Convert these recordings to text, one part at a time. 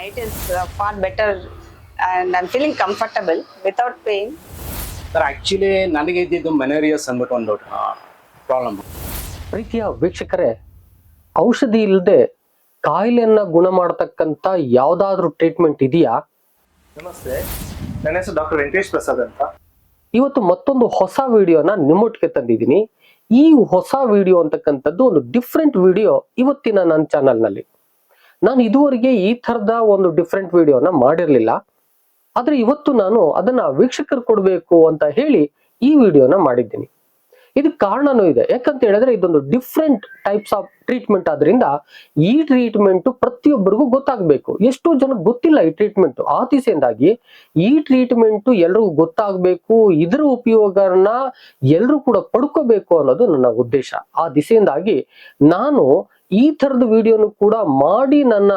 it is uh, far better and I'm feeling comfortable without pain. Sir actually ನನಗೆ ಇದ್ದಿದ್ದು ಮೆನೇರಿಯಸ್ ಅಂದ್ಬಿಟ್ಟು ಒಂದು problem ಪ್ರೀತಿಯ ವೀಕ್ಷಕರೇ ಔಷಧಿ ಇಲ್ಲದೆ ಕಾಯಿಲೆಯನ್ನ ಗುಣ ಮಾಡತಕ್ಕಂತ ಯಾವ್ದಾದ್ರೂ ಟ್ರೀಟ್ಮೆಂಟ್ ಇದೆಯಾ? ನಮಸ್ತೆ. ನನ್ನ ಹೆಸರು ಡಾಕ್ಟರ್ ವೆಂಕಟೇಶ್ ಪ್ರಸಾದ್ ಅಂತ. ಇವತ್ತು ಮತ್ತೊಂದು ಹೊಸ ವಿಡಿಯೋನ ನಿಮ್ಮೊಟ್ಟಿಗೆ ತಂದಿದ್ದೀನಿ. ಈ ಹೊಸ ವಿಡಿಯೋ ಅಂತಕ್ಕಂಥದ್ದು ಒಂದು ಡಿಫ್ರೆಂಟ್ ವಿಡಿಯೋ ಇವತ್ತಿನ ನನ್ನ ಚಾನಲ್ನಲ್ಲಿ ನಾನು ಇದುವರೆಗೆ ಈ ಥರದ ಒಂದು ಡಿಫ್ರೆಂಟ್ ವಿಡಿಯೋನ ಮಾಡಿರಲಿಲ್ಲ. ಆದ್ರೆ ಇವತ್ತು ನಾನು ಅದನ್ನ ವೀಕ್ಷಕರು ಕೊಡಬೇಕು ಅಂತ ಹೇಳಿ ಈ ವಿಡಿಯೋನ ಮಾಡಿದ್ದೀನಿ. ಇದಕ್ಕೆ ಕಾರಣನೂ ಇದೆ. ಯಾಕಂತ ಹೇಳಿದ್ರೆ ಇದೊಂದು ಡಿಫ್ರೆಂಟ್ ಟೈಪ್ಸ್ ಆಫ್ ಟ್ರೀಟ್ಮೆಂಟ್ ಆದ್ರಿಂದ ಈ ಟ್ರೀಟ್ಮೆಂಟ್ ಪ್ರತಿಯೊಬ್ಬರಿಗೂ ಗೊತ್ತಾಗಬೇಕು. ಎಷ್ಟೋ ಜನಕ್ಕೆ ಗೊತ್ತಿಲ್ಲ ಈ ಟ್ರೀಟ್ಮೆಂಟ್ ಆ ದಿಸೆಯಿಂದಾಗಿ ಈ ಟ್ರೀಟ್ಮೆಂಟ್ ಎಲ್ರಿಗೂ ಗೊತ್ತಾಗಬೇಕು. ಇದರ ಉಪಯೋಗನ ಎಲ್ಲರೂ ಕೂಡ ಪಡ್ಕೋಬೇಕು ಅನ್ನೋದು ನನ್ನ ಉದ್ದೇಶ. ಆ ದಿಸೆಯಿಂದಾಗಿ ನಾನು ಈ ತರದ ವಿಡಿಯೋನು ಕೂಡ ಮಾಡಿ ನನ್ನ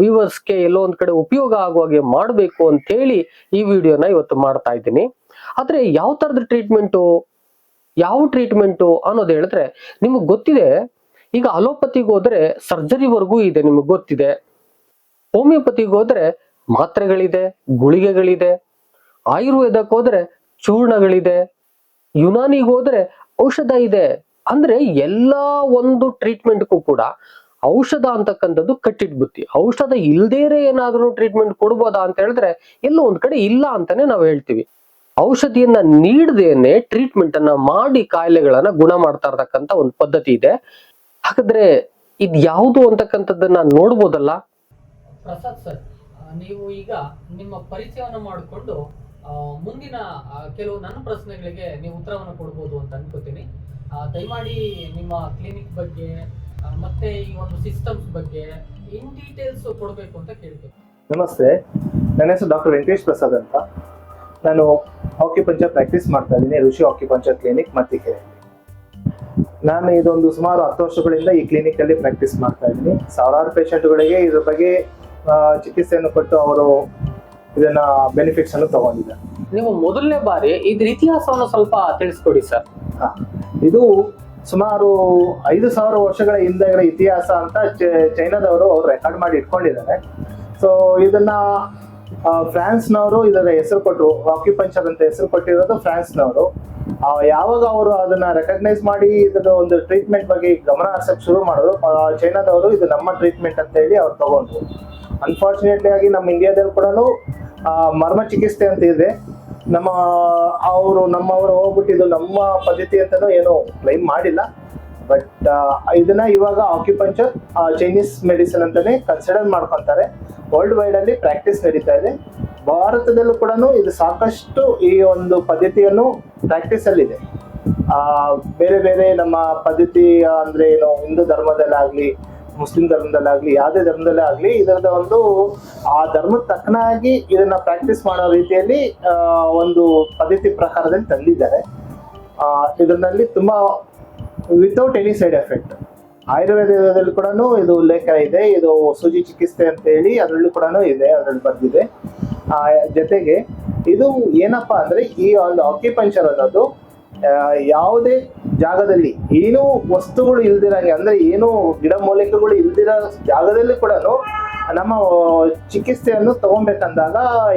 ವ್ಯೂವರ್ಸ್ಗೆ ಎಲ್ಲೋ ಒಂದ್ ಕಡೆ ಉಪಯೋಗ ಆಗುವ ಹಾಗೆ ಮಾಡಬೇಕು ಅಂತ ಹೇಳಿ ಈ ವಿಡಿಯೋನ ಇವತ್ತು ಮಾಡ್ತಾ ಇದ್ದೀನಿ. ಆದ್ರೆ ಯಾವ ತರದ ಟ್ರೀಟ್ಮೆಂಟು, ಯಾವ ಟ್ರೀಟ್ಮೆಂಟು ಅನ್ನೋದು ಹೇಳಿದ್ರೆ ನಿಮಗೆ ಗೊತ್ತಿದೆ, ಈಗ ಅಲೋಪತಿಗೆ ಹೋದ್ರೆ ಸರ್ಜರಿವರೆಗೂ ಇದೆ ನಿಮಗೆ ಗೊತ್ತಿದೆ. ಹೋಮಿಯೋಪತಿಗೆ ಹೋದ್ರೆ ಮಾತ್ರೆಗಳಿದೆ, ಗುಳಿಗೆಗಳಿದೆ ಆಯುರ್ವೇದಕ್ಕೆ ಹೋದ್ರೆ ಚೂರ್ಣಗಳಿದೆ, ಯುನಾನಿಗೆ ಹೋದ್ರೆ ಔಷಧ ಇದೆ. ಅಂದ್ರೆ ಎಲ್ಲ ಒಂದು ಟ್ರೀಟ್ಮೆಂಟ್ಗೂ ಕೂಡ ಔಷಧ ಅಂತಕ್ಕಂಥದ್ದು ಕಟ್ಟಿಟ್ಬುತ್ತಿ ಔಷಧ ಇಲ್ದೇರೆ ಏನಾದ್ರೂ ಟ್ರೀಟ್ಮೆಂಟ್ ಕೊಡ್ಬೋದಾ ಅಂತ ಹೇಳಿದ್ರೆ ಎಲ್ಲೋ ಒಂದ್ ಕಡೆ ಇಲ್ಲ ಅಂತಾನೆ ನಾವು ಹೇಳ್ತೀವಿ. ಔಷಧಿಯನ್ನ ನೀಡದೇನೆ ಟ್ರೀಟ್ಮೆಂಟ್ ಅನ್ನ ಮಾಡಿ ಕಾಯಿಲೆಗಳನ್ನ ಗುಣ ಮಾಡ್ತಾ ಇರ್ತಕ್ಕಂಥ ಒಂದು ಪದ್ಧತಿ ಇದೆ. ಹಾಗಾದ್ರೆ ಇದ್ ಯಾವುದು ಅಂತಕ್ಕಂಥದ್ದನ್ನ ನೋಡ್ಬೋದಲ್ಲ? ಪ್ರಸಾದ್ ಸರ್ ನೀವು ಈಗ ನಿಮ್ಮ ಪರಿಚಯವನ್ನು ಮಾಡಿಕೊಂಡು ಮುಂದಿನ ಕೆಲವು ನನ್ನ ಪ್ರಶ್ನೆಗಳಿಗೆ ನೀವು ಉತ್ತರವನ್ನು ಕೊಡ್ಬೋದು ಅಂತ ಅನ್ಕೋತೀನಿ. ದಯಮಾಡಿ ನಿಮ್ಮ ಕ್ಲಿನಿಕ್ ಬಗ್ಗೆ ಮತ್ತೆ ಈ ಒಂದು ಸಿಸ್ಟಮ್ಸ್ ಬಗ್ಗೆ ಇನ್ ಡೀಟೇಲ್ಸ್ ಕೊಡಬೇಕು ಅಂತ ಕೇಳ್ತೀನಿ. ನಮಸ್ತೆ. ನನ್ನ ಹೆಸರು ಡಾಕ್ಟರ್ ವೆಂಕಟೇಶ್ ಪ್ರಸಾದ್ ಅಂತ. ನಾನು ಆಕ್ಯುಪಂಚರ್ ಪ್ರಾಕ್ಟೀಸ್ ಮಾಡ್ತಾ ಇದ್ದೀನಿ ಋಷಿ ಆಕ್ಯುಪಂಚರ್ ಕ್ಲಿನಿಕ್ ಮತ್ತಿಕೆರೆ. ನಾನು ಇದೊಂದು ಸುಮಾರು ಹತ್ತು ವರ್ಷಗಳಿಂದ ಈ ಕ್ಲಿನಿಕ್ ಅಲ್ಲಿ ಪ್ರಾಕ್ಟೀಸ್ ಮಾಡ್ತಾ ಇದ್ದೀನಿ. ಸಾವಿರಾರು ಪೇಷಂಟ್ಗಳಿಗೆ ಇದ್ರ ಬಗ್ಗೆ ಚಿಕಿತ್ಸೆಯನ್ನು ಕೊಟ್ಟು ಅವರು ಇದನ್ನ ಬೆನಿಫಿಟ್ಸ್ ಅನ್ನು ತಗೊಂಡಿದ್ದಾರೆ. ನೀವು ಮೊದಲನೇ ಬಾರಿ ಇದ್ರ ಇತಿಹಾಸವನ್ನು ಸ್ವಲ್ಪ ತಿಳಿಸ್ಕೊಡಿ ಸರ್. ಹ. ಇದು ಸುಮಾರು ಐದು ಸಾವಿರ ವರ್ಷಗಳ ಹಿಂದೆಗಳ ಇತಿಹಾಸ ಅಂತ ಚೈನಾದವರು ಅವ್ರು ರೆಕಾರ್ಡ್ ಮಾಡಿ ಇಟ್ಕೊಂಡಿದ್ದಾರೆ. ಸೊ ಇದನ್ನ ಫ್ರಾನ್ಸ್ನವರು ಇದರ ಹೆಸರು ಕೊಟ್ಟರು ಆಕ್ಯುಪಂಚರ್ ಅಂತ ಹೆಸರು ಕೊಟ್ಟಿರೋದು ಫ್ರಾನ್ಸ್ನವರು. ಯಾವಾಗ ಅವರು ಅದನ್ನ ರೆಕಗ್ನೈಸ್ ಮಾಡಿ ಇದರ ಒಂದು ಟ್ರೀಟ್ಮೆಂಟ್ ಬಗ್ಗೆ ಗಮನ ಹರಿಸಕ್ ಶುರು ಮಾಡಿದ್ರು ಚೈನಾದವರು ಇದು ನಮ್ಮ ಟ್ರೀಟ್ಮೆಂಟ್ ಅಂತ ಹೇಳಿ ಅವ್ರು ತಗೊಂಡ್ರು. ಅನ್ಫಾರ್ಚುನೇಟ್ಲಿ ಆಗಿ ನಮ್ಮ ಇಂಡಿಯಾದಲ್ಲಿ ಕೂಡ ಮರ್ಮ ಚಿಕಿತ್ಸೆ ಅಂತ ಇದೆ. ನಮ್ಮ ಅವರು ನಮ್ಮವರು ಹೋಗ್ಬಿಟ್ಟು ನಮ್ಮ ಪದ್ಧತಿ ಅಂತಲೂ ಏನು ಕ್ಲೈಮ್ ಮಾಡಿಲ್ಲ. ಬಟ್ ಇದನ್ನ ಇವಾಗ ಆಕ್ಯುಪಂಚರ್ ಚೈನೀಸ್ ಮೆಡಿಸಿನ್ ಅಂತಾನೆ ಕನ್ಸಿಡರ್ ಮಾಡ್ಕೊಂತಾರೆ. ವರ್ಲ್ಡ್ ವೈಡ್ ಅಲ್ಲಿ ಪ್ರಾಕ್ಟೀಸ್ ನಡೀತಾ ಇದೆ. ಭಾರತದಲ್ಲೂ ಕೂಡ ಇದು ಸಾಕಷ್ಟು ಈ ಒಂದು ಪದ್ಧತಿಯನ್ನು ಪ್ರಾಕ್ಟೀಸ್ ಅಲ್ಲಿ ಇದೆ ಆ, ಬೇರೆ ಬೇರೆ ನಮ್ಮ ಪದ್ಧತಿ ಅಂದ್ರೆ ಏನು ಹಿಂದೂ ಧರ್ಮದಲ್ಲಾಗ್ಲಿ ಮುಸ್ಲಿಂ ಧರ್ಮದಲ್ಲಾಗ್ಲಿ ಯಾವುದೇ ಧರ್ಮದಲ್ಲೇ ಆಗ್ಲಿ ಇದರದ ಒಂದು ಆ ಧರ್ಮದ ತಕ್ಕನಾಗಿ ಇದನ್ನ ಪ್ರಾಕ್ಟೀಸ್ ಮಾಡೋ ರೀತಿಯಲ್ಲಿ ಒಂದು ಪದ್ಧತಿ ಪ್ರಕಾರದಲ್ಲಿ ತಂದಿದ್ದಾರೆ. ಇದರಲ್ಲಿ ತುಂಬಾ ವಿತೌಟ್ ಎನಿ ಸೈಡ್ ಎಫೆಕ್ಟ್ ಆಯುರ್ವೇದದಲ್ಲಿ ಕೂಡ ಇದು ಉಲ್ಲೇಖ ಇದೆ. ಇದು ಸೂಜಿ ಚಿಕಿತ್ಸೆ ಅಂತ ಹೇಳಿ ಅದರಲ್ಲೂ ಕೂಡ ಇದೆ ಅದರಲ್ಲಿ ಬರ್ದಿದೆ. ಆ, ಜೊತೆಗೆ ಇದು ಏನಪ್ಪಾ ಅಂದ್ರೆ ಈ ಒಂದು ಆಕ್ಯುಪಂಚರ್ ಅನ್ನೋದು ಯಾವುದೇ ಜಾಗದಲ್ಲಿ ಏನೂ ವಸ್ತುಗಳು ಇಲ್ದಿರಂಗೆ, ಅಂದ್ರೆ ಏನು ಗಿಡಮೂಲಿಕೆಗಳು ಇಲ್ದಿರೋ ಜಾಗದಲ್ಲಿ ಕೂಡ ನಮ್ಮ ಚಿಕಿತ್ಸೆಯನ್ನು ತಗೊಬೇಕಂದಾಗ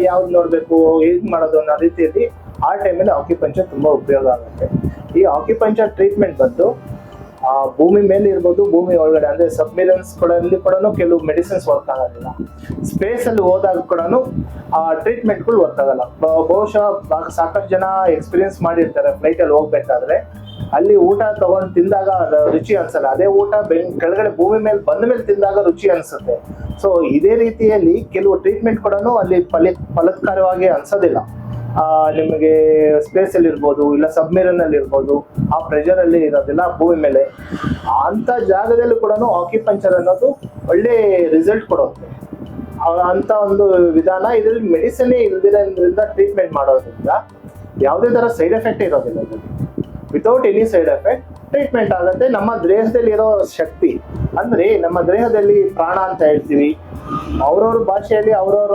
ಯಾವ್ದು ನೋಡ್ಬೇಕು, ಹೇಗೆ ಮಾಡೋದು ಅನ್ನೋ ರೀತಿಯಲ್ಲಿ ಆ ಟೈಮಲ್ಲಿ ಆಕ್ಯುಪಂಚರ್ ತುಂಬಾ ಉಪಯೋಗ ಆಗುತ್ತೆ. ಈ ಆಕ್ಯುಪಂಚರ್ ಟ್ರೀಟ್ಮೆಂಟ್ ಬಂದು ಭೂಮಿ ಮೇಲೆ ಇರ್ಬೋದು ಭೂಮಿ ಒಳಗಡೆ. ಅಂದ್ರೆ ಸಬ್ಮಿರನ್ಸ್ಗಳಲ್ಲಿ ಕೂಡ ಕೆಲವು ಮೆಡಿಸಿನ್ಸ್ ವರ್ಕ್ ಆಗೋದಿಲ್ಲ. ಸ್ಪೇಸ್ ಅಲ್ಲಿ ಹೋದಾಗ ಕೂಡ ಆ ಟ್ರೀಟ್ಮೆಂಟ್ಗಳು ವರ್ಕ್ ಆಗಲ್ಲ. ಬಹುಶಃ ಸಾಕಷ್ಟು ಜನ ಎಕ್ಸ್ಪೀರಿಯನ್ಸ್ ಮಾಡಿರ್ತಾರೆ ಫ್ಲೈಟ್ ಅಲ್ಲಿ ಹೋಗ್ಬೇಕಾದ್ರೆ. ಅಲ್ಲಿ ಊಟ ತಗೊಂಡು ತಿಂದಾಗ ರುಚಿ ಅನ್ಸಲ್ಲ. ಅದೇ ಊಟ ಕೆಳಗಡೆ ಭೂಮಿ ಮೇಲೆ ಬಂದ ಮೇಲೆ ತಿಂದಾಗ ರುಚಿ ಅನ್ಸುತ್ತೆ. ಸೊ ಇದೇ ರೀತಿಯಲ್ಲಿ ಕೆಲವು ಟ್ರೀಟ್ಮೆಂಟ್ ಕೂಡ ಅಲ್ಲಿ ಫಲ ಫಲತ್ಕಾರವಾಗಿ ಅನ್ಸೋದಿಲ್ಲ. ಆ, ನಿಮಗೆ ಸ್ಪೇಸ್ ಅಲ್ಲಿ ಇರ್ಬೋದು, ಇಲ್ಲ ಸಬ್ಮೆರಿನ್ ಅಲ್ಲಿ ಇರ್ಬೋದು, ಆ ಪ್ರೆಷರ್ ಅಲ್ಲಿ ಇರೋದಿಲ್ಲ ಭೂಮಿ ಮೇಲೆ. ಅಂತ ಜಾಗದಲ್ಲಿ ಕೂಡ ಆಕ್ಯುಪಂಚರ್ ಅನ್ನೋದು ಒಳ್ಳೆ ರಿಸಲ್ಟ್ ಕೊಡುತ್ತೆ. ಅಂತ ಒಂದು ವಿಧಾನ ಇದರಲ್ಲಿ ಮೆಡಿಸಿನ್ ಇಲ್ದಿರೋದ್ರಿಂದ ಟ್ರೀಟ್ಮೆಂಟ್ ಮಾಡೋದ್ರಿಂದ ಯಾವುದೇ ತರ ಸೈಡ್ ಎಫೆಕ್ಟ್ ಇರೋದಿಲ್ಲ. Without any side effect treatment ಆಗುತ್ತೆ. ನಮ್ಮ ದೇಹದಲ್ಲಿ ಇರೋ ಶಕ್ತಿ ಅಂದ್ರೆ ನಮ್ಮ ದೇಹದಲ್ಲಿ ಪ್ರಾಣ ಅಂತ ಹೇಳ್ತೀವಿ. ಅವ್ರವ್ರ ಭಾಷೆಯಲ್ಲಿ ಅವ್ರವ್ರ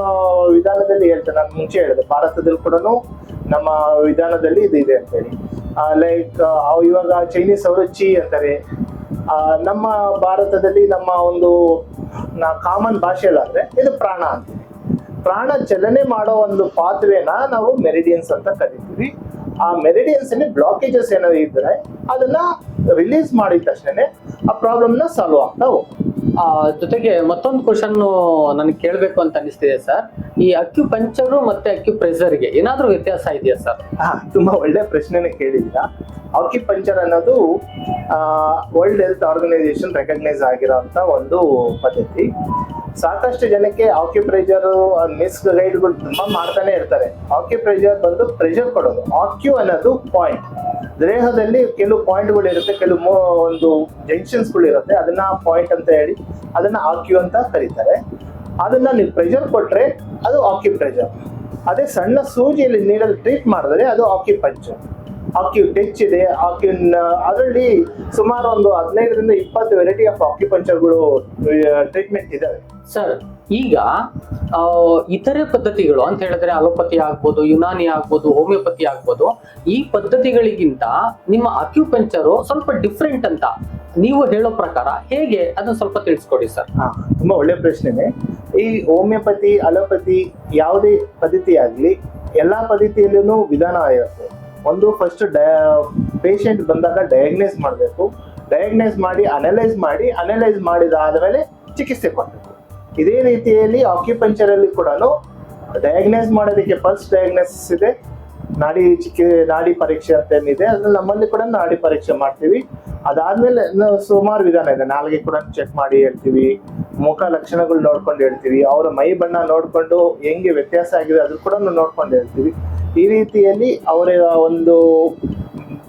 ವಿಧಾನದಲ್ಲಿ ಹೇಳ್ತಾರೆ ನಾನು ಮುಂಚೆ ಹೇಳಿದೆ. ಭಾರತದಲ್ಲಿ ಕೂಡ ನಮ್ಮ ವಿಧಾನದಲ್ಲಿ ಇದು ಇದೆ ಅಂತೇಳಿ. ಲೈಕ್ ಇವಾಗ ಚೈನೀಸ್ ಅವರು ಚಿ ಅಂತಾರೆ. ಆ, ನಮ್ಮ ಭಾರತದಲ್ಲಿ ನಮ್ಮ ಒಂದು ನಾ ಕಾಮನ್ ಭಾಷೆಯಲ್ಲಾದ್ರೆ ಇದು ಪ್ರಾಣ ಅಂತೀವಿ. ಪ್ರಾಣ ಚಲನೆ ಮಾಡೋ ಒಂದು ಪಾತ್ವೇನ ನಾವು ಮೆರಿಡಿಯನ್ಸ್ ಅಂತ ಕರಿತೀವಿ. ಆ ಮೆರಿಡಿಯನ್ಸ್ ಅಲ್ಲಿ ಬ್ಲಾಕೇಜಸ್ ಏನಾದ್ರು ಇದ್ರೆ ಅದನ್ನ ರಿಲೀಸ್ ಮಾಡಿದ ತಕ್ಷಣ ಆ ಪ್ರಾಬ್ಲಮ್ನ ಸಾಲ್ವ್ ಆಗ್ತಾ ಆ, ಜೊತೆಗೆ ಮತ್ತೊಂದು ಕ್ವಶನ್ ನನಗೆ ಕೇಳಬೇಕು ಅಂತ ಅನಿಸ್ತಿದೆ ಸರ್ ಈ ಅಕ್ಯು ಪಂಚರು ಮತ್ತೆ ಅಕ್ಯು ಪ್ರೆಸರ್ಗೆ ಏನಾದ್ರೂ ವ್ಯತ್ಯಾಸ ಇದೆಯಾ ಸರ್ ಹಾ ತುಂಬಾ ಒಳ್ಳೆ ಪ್ರಶ್ನೆನೇ ಆಕ್ಯುಪಂಚರ್ ಅನ್ನೋದು ವರ್ಲ್ಡ್ ಹೆಲ್ತ್ ಆರ್ಗನೈಸೇಷನ್ ರೆಕಗ್ನೈಸ್ ಆಗಿರೋಂಥ ಒಂದು ಪದ್ಧತಿ. ಸಾಕಷ್ಟು ಜನಕ್ಕೆ ಆಕ್ಯುಪ್ರೆಷರ್ ಮಿಸ್ ಗೈಡ್ಗಳು ತುಂಬಾ ಮಾಡ್ತಾನೆ ಇರ್ತಾರೆ. ಆಕ್ಯುಪ್ರೆಷರ್ ಬಂದು ಪ್ರೆಷರ್ ಕೊಡೋದು. ಆಕ್ಯು ಅನ್ನೋದು ಪಾಯಿಂಟ್ ದೇಹದಲ್ಲಿ ಕೆಲವು ಪಾಯಿಂಟ್ಗಳು ಇರುತ್ತೆ, ಕೆಲವು ಒಂದು ಜಂಕ್ಷನ್ಸ್ಗಳು ಇರುತ್ತೆ, ಅದನ್ನ ಪಾಯಿಂಟ್ ಅಂತ ಹೇಳಿ, ಅದನ್ನ ಆಕ್ಯು ಅಂತ ಕರೀತಾರೆ. ಅದನ್ನ ನೀವು ಪ್ರೆಷರ್ ಕೊಟ್ಟರೆ ಅದು ಆಕ್ಯುಪ್ರೆಷರ್ ಅದೇ ಸಣ್ಣ ಸೂಜಿಯಲ್ಲಿ ನೀರಲ್ಲಿ ಟ್ರೀಟ್ ಮಾಡಿದ್ರೆ ಅದು ಆಕ್ಯುಪಂಚರ್ ಆಕ್ಯು ಟಚ್ ಇದೆ ಆಕ್ಯುನ್ ಅದರಲ್ಲಿ ಸುಮಾರು ಒಂದು ಹದಿನೈದರಿಂದ ಇಪ್ಪತ್ತು ವೆರೈಟಿ ಆಫ್ ಆಕ್ಯುಪಂಚರ್ಗಳು ಟ್ರೀಟ್ಮೆಂಟ್ ಇದಾವೆ. ಸರ್ ಈಗ ಇತರೆ ಪದ್ಧತಿಗಳು ಅಂತ ಹೇಳಿದ್ರೆ ಅಲೋಪತಿ ಆಗ್ಬೋದು ಯುನಾನಿ ಆಗ್ಬೋದು ಹೋಮಿಯೋಪತಿ ಆಗ್ಬೋದು ಈ ಪದ್ಧತಿಗಳಿಗಿಂತ ನಿಮ್ಮ ಅಕ್ಯುಪಂಚರು ಸ್ವಲ್ಪ ಡಿಫ್ರೆಂಟ್ ಅಂತ ನೀವು ಹೇಳೋ ಪ್ರಕಾರ ಹೇಗೆ? ಅದನ್ನ ಸ್ವಲ್ಪ ತಿಳಿಸ್ಕೊಡಿ ಸರ್ ಹಾ ತುಂಬಾ ಒಳ್ಳೆ ಪ್ರಶ್ನೆನೆ. ಈ ಹೋಮಿಯೋಪತಿ ಅಲೋಪತಿ ಯಾವುದೇ ಪದ್ಧತಿ ಆಗಲಿ ಎಲ್ಲಾ ಪದ್ಧತಿಯಲ್ಲೂ ವಿಧಾನ ಇರುತ್ತೆ ಒಂದು ಫಸ್ಟ್ ಪೇಷಂಟ್ ಬಂದಾಗ ಡಯಾಗ್ನೈಸ್ ಮಾಡಬೇಕು. ಡಯಾಗ್ನೈಸ್ ಮಾಡಿ ಅನಲೈಸ್ ಮಾಡಿ ಅನಲೈಸ್ ಮಾಡಿದಾದಮೇಲೆ ಚಿಕಿತ್ಸೆ ಕೊಡಬೇಕು. ಇದೇ ರೀತಿಯಲ್ಲಿ ಆಕ್ಯುಪಂಚರಲ್ಲಿ ಕೂಡ ಡಯಾಗ್ನೈಸ್ ಮಾಡೋದಕ್ಕೆ ಫಸ್ಟ್ ಡಯಾಗ್ನೈಸಿಸ್ ಇದೆ. ನಾಡಿ ಚಿಕಿ ನಾಡಿ ಪರೀಕ್ಷೆ ಅಂತ ಏನಿದೆ ಅದ್ರಲ್ಲಿ ನಮ್ಮಲ್ಲಿ ಕೂಡ ನಾಡಿ ಪರೀಕ್ಷೆ ಮಾಡ್ತೀವಿ. ಅದಾದ್ಮೇಲೆ ಸುಮಾರು ವಿಧಾನ ಇದೆ. ನಾಲ್ಗೆ ಕೂಡ ಚೆಕ್ ಮಾಡಿ ಹೇಳ್ತೀವಿ. ಮುಖ ಲಕ್ಷಣಗಳು ನೋಡ್ಕೊಂಡು ಹೇಳ್ತೀವಿ. ಅವರ ಮೈ ಬಣ್ಣ ನೋಡ್ಕೊಂಡು ಹೆಂಗೆ ವ್ಯತ್ಯಾಸ ಆಗಿದೆ ಅದ್ರ ಕೂಡ ನೋಡ್ಕೊಂಡು ಹೇಳ್ತೀವಿ. ಈ ರೀತಿಯಲ್ಲಿ ಅವರ ಒಂದು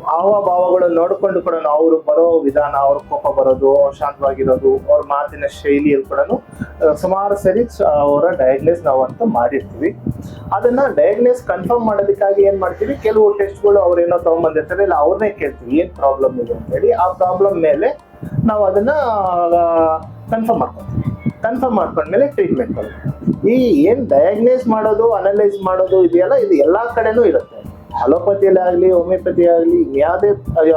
ಹಾವಭಾವಗಳು ನೋಡಿಕೊಂಡು ಕೂಡ ಅವರು ಬರೋ ವಿಧಾನ, ಅವ್ರ ಕೋಪ ಬರೋದು ಶಾಂತವಾಗಿರೋದು, ಅವ್ರ ಮಾತಿನ ಶೈಲಿಯಲ್ಲಿ ಕೂಡ ಸುಮಾರು ಸರಿ ಅವರ ಡಯಾಗ್ನೈಸ್ ನಾವು ಅಂತ ಮಾಡಿರ್ತೀವಿ. ಅದನ್ನ ಡಯಾಗ್ನೋಸ್ ಕನ್ಫರ್ಮ್ ಮಾಡೋದಕ್ಕಾಗಿ ಏನ್ ಮಾಡ್ತೀವಿ? ಕೆಲವು ಟೆಸ್ಟ್ಗಳು ಅವ್ರೇನೋ ತಗೊಂಡ್ಬಂದಿರ್ತಾರೆ ಇಲ್ಲ ಅವ್ರನ್ನೇ ಕೇಳ್ತೀವಿ, ಏನ್ ಪ್ರಾಬ್ಲಮ್ ಇದೆ ಅಂತ ಹೇಳಿ ಆ ಪ್ರಾಬ್ಲಮ್ ಮೇಲೆ ನಾವು ಅದನ್ನ ಕನ್ಫರ್ಮ್ ಮಾಡ್ಕೊತೀವಿ ಕನ್ಫರ್ಮ್ ಮಾಡ್ಕೊಂಡ್ಮೇಲೆ ಟ್ರೀಟ್ಮೆಂಟ್ ಈ ಏನ್ ಡಯಾಗ್ನೈಸ್ ಮಾಡೋದು ಅನಲೈಸ್ ಮಾಡೋದು ಇದೆಯಲ್ಲ, ಇದು ಎಲ್ಲಾ ಕಡೆನೂ ಇರುತ್ತೆ. ಅಲೋಪತಿಯಲ್ಲಿ ಆಗಲಿ, ಹೋಮಿಯೋಪತಿ ಆಗಲಿ ಯಾವುದೇ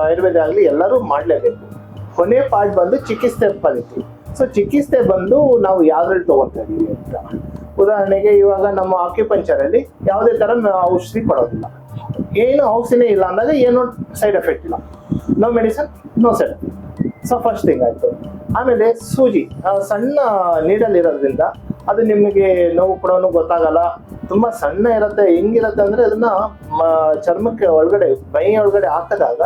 ಆಯುರ್ವೇದ ಆಗಲಿ, ಎಲ್ಲರೂ ಮಾಡಲೇಬೇಕು. ಕೊನೆ ಪಾರ್ಟ್ ಬಂದು ಚಿಕಿತ್ಸೆ ಪದ್ಧತಿ. ಸೊ ಚಿಕಿತ್ಸೆ ಬಂದು ನಾವು ಯಾವ್ದ್ರಲ್ಲಿ ತಗೊಳ್ತಾ ಇದೀವಿ ಅಂತ. ಉದಾಹರಣೆಗೆ ಇವಾಗ ನಮ್ಮ ಆಕ್ಯುಪಂಚರ್ ಅಲ್ಲಿ ಯಾವುದೇ ತರ ಔಷಧಿ ಕೊಡೋದಿಲ್ಲ. ಏನು ಔಷಧಿನೇ ಇಲ್ಲ ಅಂದಾಗ ಏನೋ ಸೈಡ್ ಎಫೆಕ್ಟ್ ಇಲ್ಲ. No medicine no side so first thing ಆಯ್ತು. ಆಮೇಲೆ ಸೂಜಿ. ಸಣ್ಣ ನೀಡಲ್ ಇರೋದ್ರಿಂದ ಅದು ನಿಮಗೆ ನೋವು ಕೊಡೋನು ಗೊತ್ತಾಗಲ್ಲ. ತುಂಬಾ ಸಣ್ಣ ಇರುತ್ತೆ ಹೆಂಗಿರತ್ತೆ ಅಂದ್ರೆ ಅದನ್ನ ಚರ್ಮಕ್ಕೆ ಒಳಗಡೆ ಮೈ ಒಳಗಡೆ ಹಾಕಿದಾಗ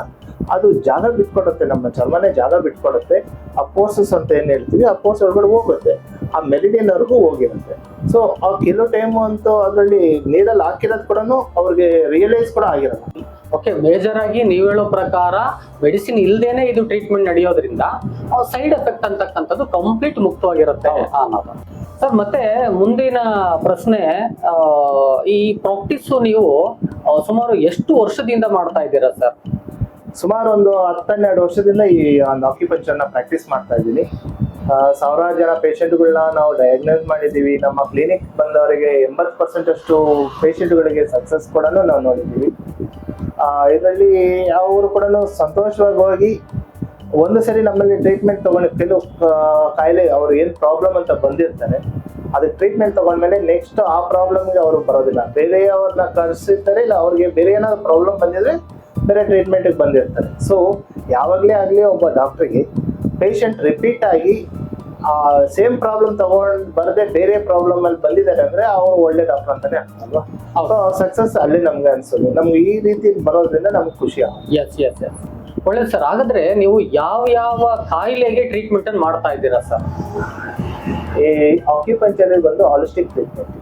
ಅದು ಜಾಗ ಬಿಟ್ಕೊಡುತ್ತೆ ನಮ್ಮ ಚರ್ಮನೇ ಜಾಗ ಬಿಟ್ಕೊಡುತ್ತೆ. ಆ ಪೋರ್ಸಸ್ ಅಂತ ಏನ್ ಹೇಳ್ತೀವಿ ಆ ಪೋರ್ಸ್ ಒಳಗಡೆ ಹೋಗುತ್ತೆ ಆ ಮೆಲಿಡಿಯನ್ ವರೆಗೂ ಹೋಗಿರುತ್ತೆ. ಸೊ ಆ ಕೆಲವು ಟೈಮ್ ಅಂತೂ ಅದರಲ್ಲಿ ನೀರಲ್ಲಿ ಹಾಕಿರೋದು ಕೂಡ ಅವ್ರಿಗೆ ರಿಯಲೈಸ್ ಕೂಡ ಆಗಿರಲ್ಲ. ಓಕೆ ಮೇಜರ್ ಆಗಿ ನೀವು ಹೇಳೋ ಪ್ರಕಾರ ಮೆಡಿಸಿನ್ ಇಲ್ದೇನೆ ಇದು ಟ್ರೀಟ್ಮೆಂಟ್ ನಡೆಯೋದ್ರಿಂದ ಸೈಡ್ ಎಫೆಕ್ಟ್ ಅಂತಕ್ಕಂಥದ್ದು ಕಂಪ್ಲೀಟ್ ಮುಕ್ತವಾಗಿರುತ್ತೆ. ಅನ್ನೋದು ಸರ್, ಮತ್ತೆ ಮುಂದಿನ ಪ್ರಶ್ನೆ ಈ ಪ್ರಾಕ್ಟೀಸ್ ನೀವು ಸುಮಾರು ಎಷ್ಟು ವರ್ಷದಿಂದ ಮಾಡ್ತಾ ಇದ್ದೀರಾ ಸರ್? ಸುಮಾರು ಒಂದು ಹತ್ತೆರಡು ವರ್ಷದಿಂದ ಈ ಒಂದು ಆಕ್ಯುಪಂಚರ್ನ ಪ್ರಾಕ್ಟೀಸ್ ಮಾಡ್ತಾ ಇದ್ದೀನಿ. ಸಾವಿರಾರು ಜನ ಪೇಷಂಟ್ಗಳನ್ನ ನಾವು ಡಯಾಗ್ನೋಸ್ ಮಾಡಿದ್ದೀವಿ. ನಮ್ಮ ಕ್ಲಿನಿಕ್ ಬಂದವರಿಗೆ ಎಂಬತ್ತು ಪರ್ಸೆಂಟ್ ಅಷ್ಟು ಪೇಷಂಟ್ಗಳಿಗೆ ಸಕ್ಸಸ್ ಕೂಡ ನಾವು ನೋಡಿದ್ದೀವಿ. ಇದರಲ್ಲಿ ಅವರು ಕೂಡ ಸಂತೋಷವಾಗಿ ಹೋಗಿ ಒಂದು ಸರಿ ನಮ್ಮಲ್ಲಿ ಟ್ರೀಟ್ಮೆಂಟ್ ತಗೊಂಡು ಕೆಲವು ಕಾಯಿಲೆ ಅವ್ರು ಏನು ಪ್ರಾಬ್ಲಮ್ ಅಂತ ಬಂದಿರ್ತಾರೆ ಅದಕ್ಕೆ ಟ್ರೀಟ್ಮೆಂಟ್ ತಗೊಂಡ್ಮೇಲೆ ನೆಕ್ಸ್ಟ್ ಆ ಪ್ರಾಬ್ಲಮ್ಗೆ ಅವರು ಬರೋದಿಲ್ಲ. ಬೇರೆಯವ್ರನ್ನ ಕರೆಸಿರ್ತಾರೆ ಇಲ್ಲ ಅವ್ರಿಗೆ ಬೇರೆ ಏನಾದ್ರು ಪ್ರಾಬ್ಲಮ್ ಬಂದಿದ್ರೆ ಬೇರೆ ಟ್ರೀಟ್ಮೆಂಟಿಗೆ ಬಂದಿರ್ತಾರೆ. ಸೊ ಯಾವಾಗಲೇ ಆಗಲಿ ಒಬ್ಬ ಡಾಕ್ಟ್ರಿಗೆ ಪೇಷಂಟ್ ರಿಪೀಟ್ ಆಗಿ ಆ ಸೇಮ್ ಪ್ರಾಬ್ಲಮ್ ತಗೊಂಡ್ ಬರದೆ ಬೇರೆ ಪ್ರಾಬ್ಲಮ್ ಅಲ್ಲಿ ಬಂದಿದ್ದಾರೆ ಅಂದ್ರೆ ಅವ್ರು ಒಳ್ಳೆ ಡಾಕ್ಟರ್ ಅಂತಾನೆ ಅಲ್ವಾ? ಸಕ್ಸಸ್ ಅಲ್ಲಿ ನಮ್ಗೆ ಅನ್ಸೋದು. ನಮ್ಗೆ ಈ ರೀತಿ ಬರೋದ್ರಿಂದ ನಮ್ಗೆ ಖುಷಿ ಆಗುತ್ತೆ. ಎಸ್ ಎಸ್ ಎಸ್ ಒಳ್ಳೆ ಸರ್. ಹಾಗಾದ್ರೆ ನೀವು ಯಾವ ಯಾವ ಕಾಯಿಲೆಗೆ ಟ್ರೀಟ್ಮೆಂಟ್ ಅನ್ನು ಮಾಡ್ತಾ ಇದ್ದೀರಾ ಸರ್? ಈ ಆಕ್ಯುಪಂಚರ್ ಬಂದು ಹಾಲಿಸ್ಟಿಕ್ ಟ್ರೀಟ್ಮೆಂಟ್